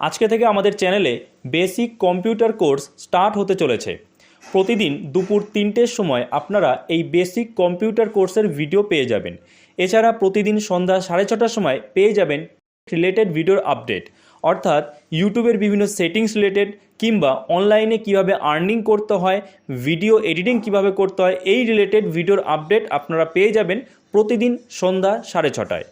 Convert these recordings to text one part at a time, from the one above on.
আজকে থেকে আমাদের চ্যানেলে বেসিক কম্পিউটার কোর্স স্টার্ট হতে চলেছে। প্রতিদিন দুপুর তিনটের সময় আপনারা এই বেসিক কম্পিউটার কোর্সের ভিডিও পেয়ে যাবেন। এছাড়া প্রতিদিন সন্ধ্যা সাড়ে ছটার সময় পেয়ে যাবেন রিলেটেড ভিডিওর আপডেট অর্থাৎ ইউটিউবের বিভিন্ন সেটিংস রিলেটেড কিংবা অনলাইনে কীভাবে আর্নিং করতে হয় ভিডিও এডিটিং কীভাবে করতে হয়, এই রিলেটেড ভিডিওর আপডেট আপনারা পেয়ে যাবেন প্রতিদিন সন্ধ্যা সাড়ে ছটায়।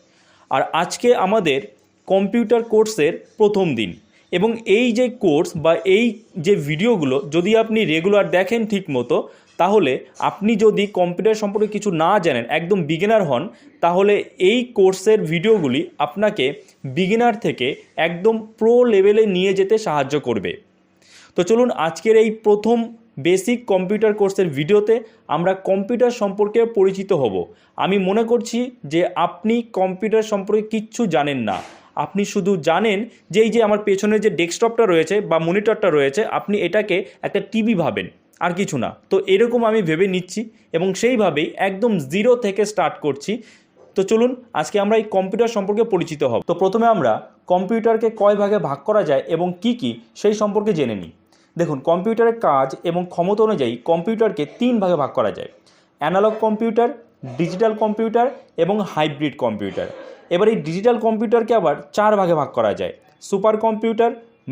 আর আজকে আমাদের কম্পিউটার কোর্সের প্রথম দিন। এবং এই যে কোর্স বা এই যে ভিডিওগুলো যদি আপনি রেগুলার দেখেন ঠিক মতো তাহলে আপনি যদি কম্পিউটার সম্পর্কে কিছু না জানেন, একদম বিগিনার হন, তাহলে এই কোর্সের ভিডিওগুলি আপনাকে বিগিনার থেকে একদম প্রো লেভেলে নিয়ে যেতে সাহায্য করবে। তো চলুন আজকের এই প্রথম বেসিক কম্পিউটার কোর্সের ভিডিওতে আমরা কম্পিউটার সম্পর্কে পরিচিত হব। আমি মনে করছি যে আপনি কম্পিউটার সম্পর্কে কিচ্ছু জানেন না। আপনি শুধু জানেন যে এই যে আমার পেছনে যে ডেস্কটপটা রয়েছে বা মনিটরটা রয়েছে, আপনি এটাকে একটা টিভি ভাবেন, আর কিছু না। তো এরকম আমি ভেবে নিচ্ছি এবং সেইভাবেই একদম জিরো থেকে স্টার্ট করছি। তো চলুন, আজকে আমরা এই কম্পিউটার সম্পর্কে পরিচিত হব। তো প্রথমে আমরা কম্পিউটারকে কয় ভাগে ভাগ করা যায় এবং কি কি, সেই সম্পর্কে জেনে নিই। দেখুন, কম্পিউটারের কাজ এবং ক্ষমতা অনুযায়ী কম্পিউটারকে তিন ভাগে ভাগ করা যায়। অ্যানালগ কম্পিউটার, ডিজিটাল কম্পিউটার এবং হাইব্রিড কম্পিউটার। এবার এই ডিজিটাল কম্পিউটারকে আবার চার ভাগে ভাগ করা যায়। Super computer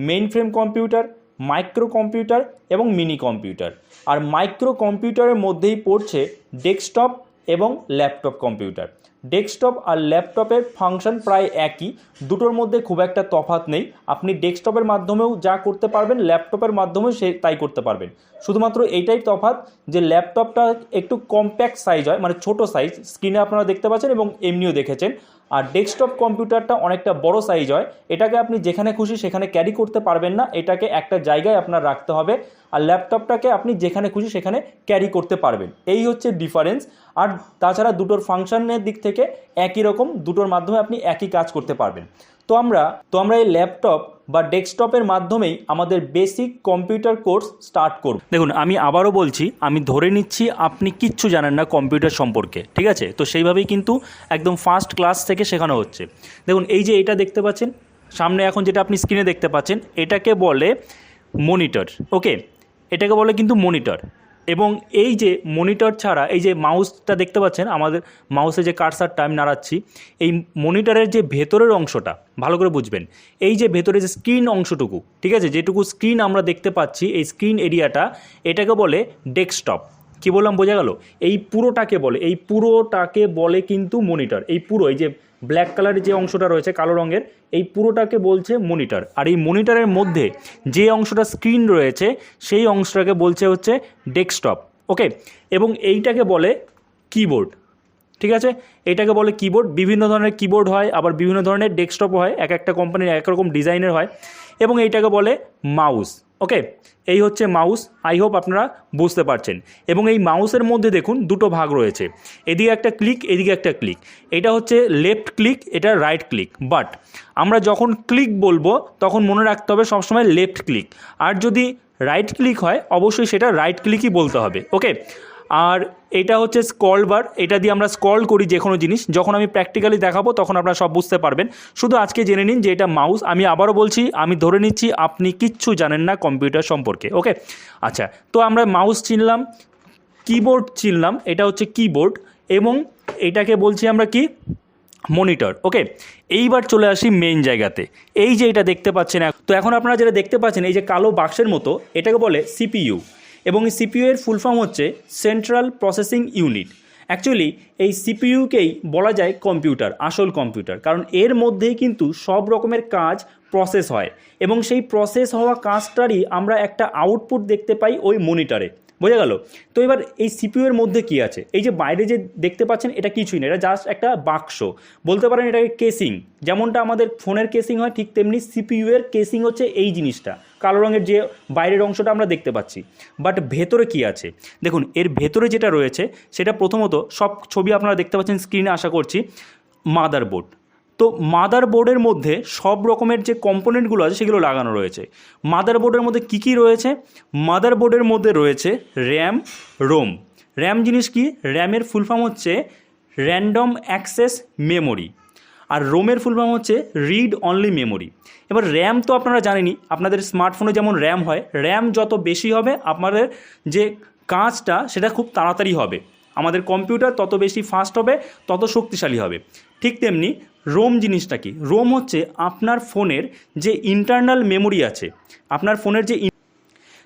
mainframe computer micro computer এবং মিনি কম্পিউটার আর মাইক্রো কম্পিউটারের মধ্যেই পড়ছে ডেস্কটপ এবং ল্যাপটপ কম্পিউটার ডেস্কটপ আর ল্যাপটপের ফাংশন প্রায় একই, দুটোর মধ্যে খুব একটা তফাৎ নেই। আপনি ডেস্কটপের মাধ্যমেও যা করতে পারবেন ল্যাপটপের মাধ্যমেও সে তাই করতে পারবেন। শুধুমাত্র এইটাই তফাৎ যে ল্যাপটপটা একটু কম্প্যাক্ট সাইজ হয় মানে ছোট সাইজ স্ক্রিনে আপনারা দেখতে পাচ্ছেন এবং এমনিও দেখেছেন। আর ডেস্কটপ কম্পিউটারটা অনেকটা বড় সাইজ হয়। এটাকে আপনি যেখানে খুশি সেখানে ক্যারি করতে পারবেন না। এটাকে একটা জায়গায় আপনার রাখতে হবে আর ল্যাপটপটাকে আপনি যেখানে খুশি সেখানে ক্যারি করতে পারবেন। এই হচ্ছে ডিফারেন্স আর তাছাড়া দুটোর ফাংশনের দিক থেকে একই রকম। দুটোর মাধ্যমে আপনি একই কাজ করতে পারবেন। তো আমরা তো আমরা এই ল্যাপটপ বা ডেস্কটপের মাধ্যমেই আমাদের বেসিক কম্পিউটার কোর্স স্টার্ট করব। দেখুন, আমি আবারও বলছি, আমি ধরে নিচ্ছি, আপনি কিচ্ছু জানেন না কম্পিউটার সম্পর্কে, ঠিক আছে? তো সেইভাবেই কিন্তু একদম ফার্স্ট ক্লাস থেকে শেখানো হচ্ছে। দেখুন, এই যে এটা দেখতে পাচ্ছেন, সামনে এখন যেটা আপনি স্ক্রিনে দেখতে পাচ্ছেন, এটাকে বলে মনিটর ওকে এটাকে বলে কিন্তু মনিটর এবং এই যে মনিটর ছাড়া, এই যে মাউসটা দেখতে পাচ্ছেন, আমাদের মাউসে যে কারসারটা আমি নাড়াচ্ছি, এই মনিটরের যে ভেতরের অংশটা, ভালো করে বুঝবেন, এই যে ভেতরে যে স্ক্রিন অংশটুকু, ঠিক আছে, যেটুকু স্ক্রিন আমরা দেখতে পাচ্ছি, এই স্ক্রিন এরিয়াটা এটাকে বলে ডেস্কটপ কি বললাম, বোঝা গেল? এই পুরোটাকে বলে, এই পুরোটাকে বলে কিন্তু মনিটর এই পুরো, এই যে ব্ল্যাক কালারের যে অংশটা রয়েছে কালো রঙের, এই পুরোটাকে বলছে মনিটর। আর এই মনিটরের মধ্যে যে অংশটা স্ক্রিন রয়েছে, সেই অংশটাকে বলছে হচ্ছে ডেস্কটপ। ওকে? এবং এইটাকে বলে কিবোর্ড। ঠিক আছে? এটাকে বলে কিবোর্ড। বিভিন্ন ধরনের কিবোর্ড হয়, আবার বিভিন্ন ধরনের ডেস্কটপ হয়। এক একটা কোম্পানির এক রকম ডিজাইনের হয়। এবং এইটাকে বলে মাউস। ওকে এই হচ্ছে মাউস। আই হোপ আপনারা বুঝতে পারছেন। এবং এই মাউসের মধ্যে দেখুন দুটো ভাগ রয়েছে। এদিকে একটা ক্লিক এদিকে একটা ক্লিক এটা হচ্ছে লেফট ক্লিক এটা রাইট ক্লিক বাট আমরা যখন ক্লিক বলব, তখন মনে রাখতে হবে সবসময় লেফট ক্লিক আর যদি রাইট ক্লিক হয়, অবশ্যই সেটা রাইট ক্লিকই বলতে হবে। ওকে আর এটা হচ্ছে স্কল বার এটা দিয়ে আমরা স্কল করি যে কোনো জিনিস। যখন আমি প্র্যাকটিক্যালি দেখাবো, তখন আপনারা সব বুঝতে পারবেন। শুধু আজকে জেনে নিন যে এটা মাউস আমি আবারও বলছি, আমি ধরে নিচ্ছি, আপনি কিচ্ছু জানেন না কম্পিউটার সম্পর্কে ওকে আচ্ছা তো আমরা মাউস চিনলাম কিবোর্ড চিনলাম, এটা হচ্ছে কিবোর্ড এবং এটাকে বলছি আমরা কি? মনিটর ওকে এইবার চলে আসি মেইন জায়গাতে। এই যে এটা দেখতে পাচ্ছেন তো এখন আপনারা যেটা দেখতে পাচ্ছেন, এই যে কালো বাক্সের মতো, এটাকে বলে সিপিইউ এবং এই সিপিইউ এর ফুল ফর্ম হচ্ছে সেন্ট্রাল প্রসেসিং ইউনিট অ্যাকচুয়ালি এই সিপিইউকেই বলা যায় কম্পিউটার আসল কম্পিউটার কারণ এর মধ্যেই কিন্তু সব রকমের কাজ প্রসেস হয়। এবং সেই প্রসেস হওয়া কাজটারই আমরা একটা আউটপুট দেখতে পাই ওই মনিটরে বোঝা গেল? তো এবার এই সিপিইউ এর মধ্যে কি আছে? এই যে বাইরে যে দেখতে পাচ্ছেন, এটা কিছুই না, এটা জাস্ট একটা বাক্স। বলতে পারেন এটাকে কেসিং যেমনটা আমাদের ফোনের কেসিং হয়, ঠিক তেমনি সিপিইউ এর কেসিং হচ্ছে এই জিনিসটা, কালো রঙের যে বাইরের অংশটা আমরা দেখতে পাচ্ছি। বাট ভেতরে কি আছে? দেখুন, এর ভেতরে যেটা রয়েছে, সেটা প্রথমত সব ছবি আপনারা দেখতে পাচ্ছেন স্ক্রিনে আশা করছি মাদারবোর্ড তো মাদার বোর্ডের মধ্যে সব রকমের যে কম্পোনেন্টগুলো আছে, সেগুলো লাগানো রয়েছে। মাদার বোর্ডের মধ্যে কী কী রয়েছে? মাদার বোর্ডের মধ্যে রয়েছে র্যাম রোম র্যাম জিনিস কি? র্যামের ফুল ফর্ম হচ্ছে র্যান্ডম অ্যাক্সেস মেমোরি আর রোমের ফুল ফর্ম হচ্ছে রিড অনলি মেমোরি এবার র্যাম তো আপনারা জানেনই, আপনাদের স্মার্টফোনে যেমন র্যাম হয় র্যাম যত বেশি হবে, আপনাদের যে কাজটা, সেটা খুব তাড়াতাড়ি হবে। আমাদের কম্পিউটার তত বেশি ফাস্ট হবে, তত শক্তিশালী হবে। ঠিক তেমনি রোম জিনিসটা কি? রোম হচ্ছে আপনার ফোনের যে ইন্টারনাল মেমোরি আছে, আপনার ফোনের যে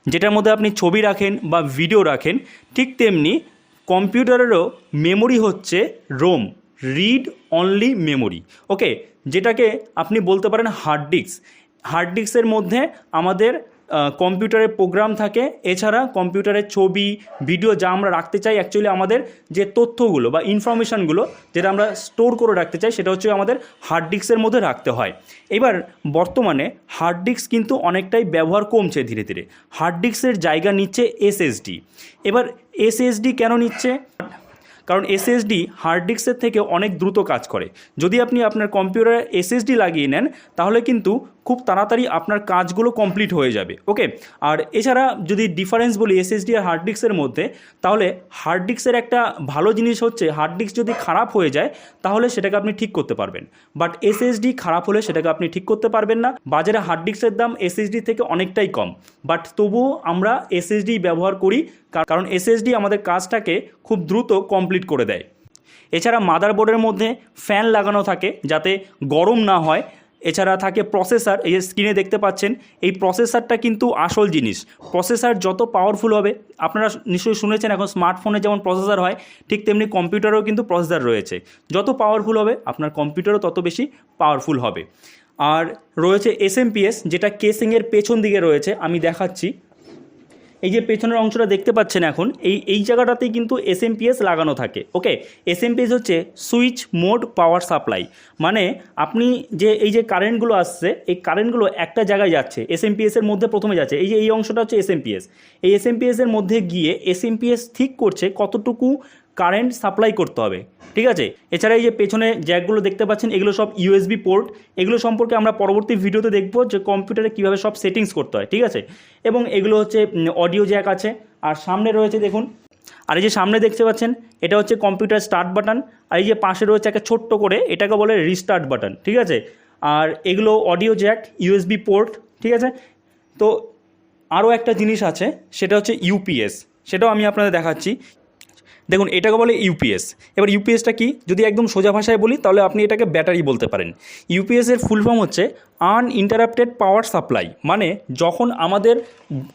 যেটার মধ্যে আপনি ছবি রাখেন বা ভিডিও রাখেন, ঠিক তেমনি কম্পিউটারেরও মেমোরি হচ্ছে ROM read only memory okay যেটাকে আপনি বলতে পারেন হার্ড ডিস্ক হার্ড ডিস্কের মধ্যে আমাদের কম্পিউটারের প্রোগ্রাম থাকে। এছাড়া কম্পিউটারের ছবি, ভিডিও যা আমরা রাখতে চাই অ্যাকচুয়ালি আমাদের যে তথ্যগুলো বা ইনফরমেশানগুলো যেটা আমরা স্টোর করে রাখতে চাই সেটা হচ্ছে আমাদের হার্ড ডিস্কের মধ্যে রাখতে হয়। এবার বর্তমানে হার্ড ডিস্ক কিন্তু অনেকটাই ব্যবহার কমছে ধীরে ধীরে। হার্ড ডিস্কের জায়গা নিচ্ছে এসএসডি এবার এসএসডি কেন নিচ্ছে? কারণ এসএসডি হার্ড ডিস্কের থেকে অনেক দ্রুত কাজ করে। যদি আপনি আপনার কম্পিউটারে এসএসডি লাগিয়ে নেন, তাহলে কিন্তু খুব তাড়াতাড়ি আপনার কাজগুলো কমপ্লিট হয়ে যাবে, ওকে? আর এছাড়া যদি ডিফারেন্স বলি এসএসডি আর হার্ড ডিস্কের মধ্যে, তাহলে হার্ড ডিস্কের একটা ভালো জিনিস হচ্ছে হার্ড ডিস্ক যদি খারাপ হয়ে যায়, তাহলে সেটাকে আপনি ঠিক করতে পারবেন। বাট এসএসডি খারাপ হলে সেটাকে আপনি ঠিক করতে পারবেন না। বাজারে হার্ড ডিস্কের দাম এসএসডি থেকে অনেকটাই কম। বাট তবুও আমরা এসএসডি ব্যবহার করি কারণ এসএসডি আমাদের কাজটাকে খুব দ্রুত কমপ্লিট করে দেয়। এছাড়া মাদারবোর্ডের মধ্যে ফ্যান লাগানো থাকে, যাতে গরম না হয়। এছাড়া থাকে প্রসেসার এই যে স্ক্রিনে দেখতে পাচ্ছেন, এই প্রসেসারটা কিন্তু আসল জিনিস। প্রসেসার যত পাওয়ারফুল হবে, আপনারা নিশ্চয়ই শুনেছেন এখন স্মার্টফোনে যেমন প্রসেসার হয়, ঠিক তেমনি কম্পিউটারেও কিন্তু প্রসেসার রয়েছে। যত পাওয়ারফুল হবে, আপনার কম্পিউটারও তত বেশি পাওয়ারফুল হবে। আর রয়েছে এস যেটা কেসিংয়ের পেছন দিকে রয়েছে, আমি দেখাচ্ছি। এই যে পেছনের অংশটা দেখতে পাচ্ছেন এখন, এই এই জায়গাটাতেই কিন্তু এসএমপিএস লাগানো থাকে ওকে এসএমপিএস হচ্ছে সুইচ মোড পাওয়ার সাপ্লাই মানে আপনি যে, এই যে কারেন্টগুলো আসছে, এই কারেন্টগুলো একটা জায়গায় যাচ্ছে এসএমপিএসের মধ্যে প্রথমে যাচ্ছে, এই যে, এই অংশটা হচ্ছে এসএমপিএস এই এসএমপিএসের মধ্যে গিয়ে এসএমপিএস ঠিক করছে কতটুকু কারেন্ট সাপ্লাই করতে হবে, ঠিক আছে? এছাড়া এই যে পেছনে জ্যাকগুলো দেখতে পাচ্ছেন, এগুলো সব ইউএসবি পোর্ট এগুলো সম্পর্কে আমরা পরবর্তী ভিডিওতে দেখব যে কম্পিউটারে কীভাবে সব সেটিংস করতে হয়, ঠিক আছে? এবং এগুলো হচ্ছে অডিও জ্যাক আছে, আর সামনে রয়েছে দেখুন, আর এই যে সামনে দেখতে পাচ্ছেন, এটা হচ্ছে কম্পিউটার স্টার্ট বাটন আর এই যে পাশে রয়েছে একটা ছোট্ট করে, এটাকে বলে রিস্টার্ট বাটন ঠিক আছে? আর এগুলো অডিও জ্যাক ইউএসবি পোর্ট ঠিক আছে? তো আরও একটা জিনিস আছে, সেটা হচ্ছে ইউপিএস সেটাও আমি আপনাদের দেখাচ্ছি। দেখুন, এটাকে বলে ইউপিএস এবার ইউপিএসটা কি? যদি একদম সোজা ভাষায় বলি, তাহলে আপনি এটাকে ব্যাটারি বলতে পারেন। ইউপিএসের ফুল ফর্ম হচ্ছে আন আনইন্টারাপ্টেড পাওয়ার সাপ্লাই মানে যখন আমাদের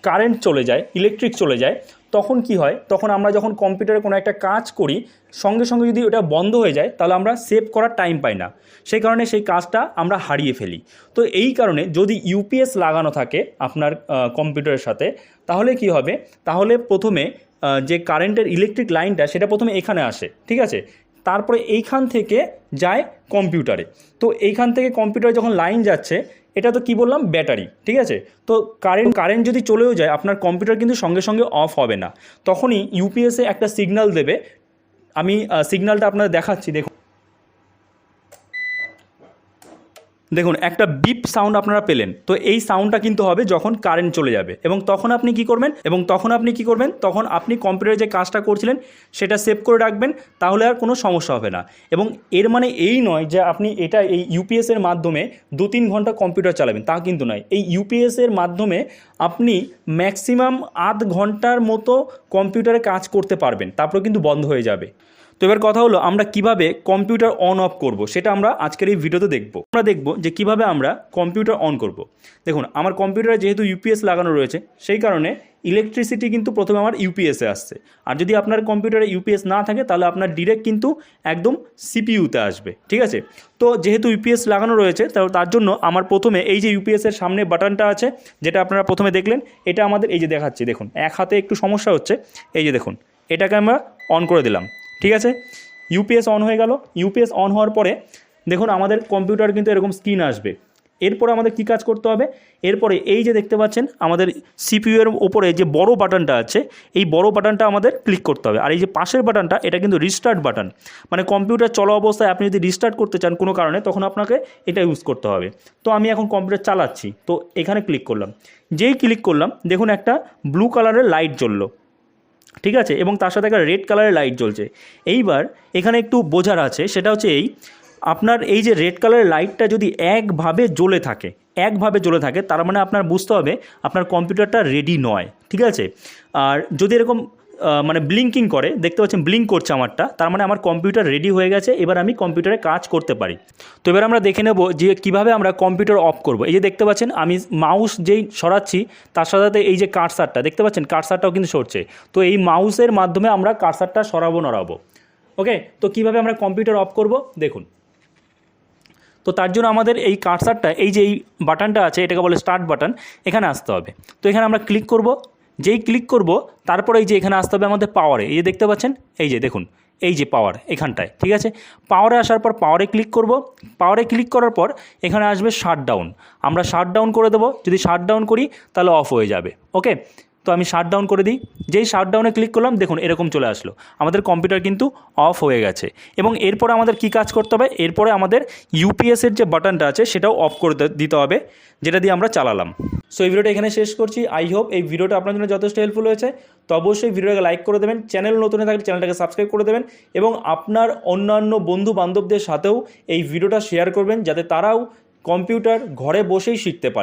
কারেন্ট চলে যায় ইলেকট্রিক চলে যায়, তখন কি হয়? তখন আমরা যখন কম্পিউটারে কোনো একটা কাজ করি, সঙ্গে সঙ্গে যদি ওটা বন্ধ হয়ে যায়, তাহলে আমরা সেভ করার টাইম পাই না। সেই কারণে সেই কাজটা আমরা হারিয়ে ফেলি। তো এই কারণে যদি ইউপিএস লাগানো থাকে আপনার কম্পিউটারের সাথে, তাহলে কি হবে? তাহলে প্রথমে যে কারেন্টের ইলেকট্রিক লাইনটা সেটা প্রথমে এখানে আসে, ঠিক আছে? তারপরে এইখান থেকে যায় কম্পিউটারে তো এইখান থেকে কম্পিউটারে যখন লাইন যাচ্ছে, এটা তো কি বললাম? ব্যাটারি ঠিক আছে? তো কারেন্ট কারেন্ট যদি চলেও যায়, আপনার কম্পিউটার কিন্তু সঙ্গে সঙ্গে অফ হবে না। তখনই ইউপিএসে একটা সিগনাল দেবে। আমি সিগনালটা আপনাদের দেখাচ্ছি, দেখুন। দেখুন, একটা বিপ সাউন্ড আপনারা পেলেন, তো এই সাউন্ডটা কিন্তু হবে যখন কারেন্ট চলে যাবে। এবং তখন আপনি কি করবেন, এবং তখন আপনি কি করবেন, তখন আপনি কম্পিউটারে যে কাজটা করছিলেন, সেটা সেভ করে রাখবেন, তাহলে আর কোনো সমস্যা হবে না। এবং এর মানে এই নয় যে আপনি এটা এই ইউপিএস এর মাধ্যমে দু তিন ঘণ্টা কম্পিউটার চালাবেন, তা কিন্তু নয়। এই ইউপিএস এর মাধ্যমে আপনি ম্যাক্সিমাম আধ ঘণ্টার মতো কম্পিউটারে কাজ করতে পারবেন, তারপরে কিন্তু বন্ধ হয়ে যাবে। তো এবার কথা হলো, আমরা কীভাবে কম্পিউটার অন অফ করব? সেটা আমরা আজকের এই ভিডিওতে দেখব। আমরা দেখব যে কীভাবে আমরা কম্পিউটার অন করব। দেখুন, আমার কম্পিউটারে যেহেতু ইউপিএস লাগানো রয়েছে, সেই কারণে ইলেকট্রিসিটি কিন্তু প্রথমে আমার ইউপিএসে আসছে। আর যদি আপনার কম্পিউটারে ইউপিএস না থাকে, তাহলে আপনার ডিরেক্ট কিন্তু একদম সিপিইউতে আসবে। ঠিক আছে? তো যেহেতু ইউপিএস লাগানো রয়েছে তার জন্য আমার প্রথমে এই যে ইউপিএসের সামনে বাটনটা আছে, যেটা আপনারা প্রথমে দেখলেন, এটা আমাদের এই যে দেখাচ্ছি। দেখুন, এক হাতে একটু সমস্যা হচ্ছে। এই যে দেখুন, এটাকে আমরা অন করে দিলাম। ঠিক আছে? ইউপিএস অন হয়ে গেল। ইউপিএস অন হওয়ার পরে দেখুন আমাদের কম্পিউটার কিন্তু এরকম স্ক্রিন আসবে। এরপরে আমাদের কী কাজ করতে হবে? এরপরে এই যে দেখতে পাচ্ছেন, আমাদের সিপিইউ এর ওপরে যে বড় বাটনটা আছে, এই বড় বাটনটা আমাদের ক্লিক করতে হবে। আর এই যে পাশের বাটনটা, এটা কিন্তু রিস্টার্ট বাটন। মানে কম্পিউটার চলা অবস্থায় আপনি যদি রিস্টার্ট করতে চান কোনো কারণে, তখন আপনাকে এটা ইউজ করতে হবে। তো আমি এখন কম্পিউটার চালাচ্ছি। তো এখানে ক্লিক করলাম। যেই ক্লিক করলাম, দেখুন একটা ব্লু কালারের লাইট জ্বললো। ঠিক আছে? এবং তার সাথে একটা রেড কালারের লাইট জ্বলছে। এইবার এখানে একটু বোঝার আছে, সেটা হচ্ছে এই, আপনার এই যে রেড কালারের লাইটটা যদি একভাবে জ্বলে থাকে, একভাবে জ্বলে থাকে, তার মানে আপনার বুঝতে হবে আপনার কম্পিউটারটা রেডি নয়, ঠিক আছে? আর যদি এরকম মানে ব্লিঙ্কিং করে। দেখতে পাচ্ছেন ব্লিঙ্ক করছে আমারটা। তার মানে আমার কম্পিউটার রেডি হয়ে গেছে, এবার আমি কম্পিউটারে কাজ করতে পারি। তো এবার আমরা দেখে নেব যে কীভাবে আমরা কম্পিউটার অফ করব। এই যে দেখতে পাচ্ছেন, আমি মাউস যেই সরাচ্ছি, তার সাথে সাথে এই যে কার্সারটা দেখতে পাচ্ছেন? কার্সারটাও কিন্তু সরছে। তো এই মাউসের মাধ্যমে আমরা কার্সারটা সরাবো, নড়াবো। ওকে তো কীভাবে আমরা কম্পিউটার অফ করব? দেখুন। তো তার জন্য আমাদের এই কার্সারটা এই যে এই বাটনটা আছে, এটাকে বলে স্টার্ট বাটন এখানে আসতে হবে। তো এখানে আমরা ক্লিক করব। যেই ক্লিক করব, তারপরে এই যে এখানে আসতে হবে আমাদের পাওয়ারে এই যে দেখতে পাচ্ছেন? এই যে দেখুন, এই যে পাওয়ার এখানটায়, ঠিক আছে? পাওয়ারে আসার পর পাওয়ারে ক্লিক করব। পাওয়ারে ক্লিক করার পর এখানে আসবে শাটডাউন আমরা শাটডাউন করে দেবো। যদি শাটডাউন করি, তাহলে অফ হয়ে যাবে ওকে তো আমি শাটডাউন করে দিই। যেই শাটডাউনে ক্লিক করলাম, দেখুন এরকম চলে আসলো। আমাদের কম্পিউটার কিন্তু অফ হয়ে গেছে। এবং এরপরে আমাদের কি কাজ করতে হবে? এরপরে আমাদের ইউপিএসের যে বাটনটা আছে, সেটাও অফ করে দিতে হবে, যেটা দিয়ে আমরা চালালাম। সো এই ভিডিওটা এখানে শেষ করছি। আই হোপ এই ভিডিওটা আপনার জন্য যথেষ্ট হেল্পফুল হয়েছে। তো অবশ্যই ভিডিওটাকে লাইক করে দেবেন। চ্যানেল নতুন থাকলে চ্যানেলটাকে সাবস্ক্রাইব করে দেবেন। এবং আপনার অন্যান্য বন্ধু বান্ধবদের সাথেও এই ভিডিওটা শেয়ার করবেন, যাতে তারাও কম্পিউটার ঘরে বসেই শিখতে পারে।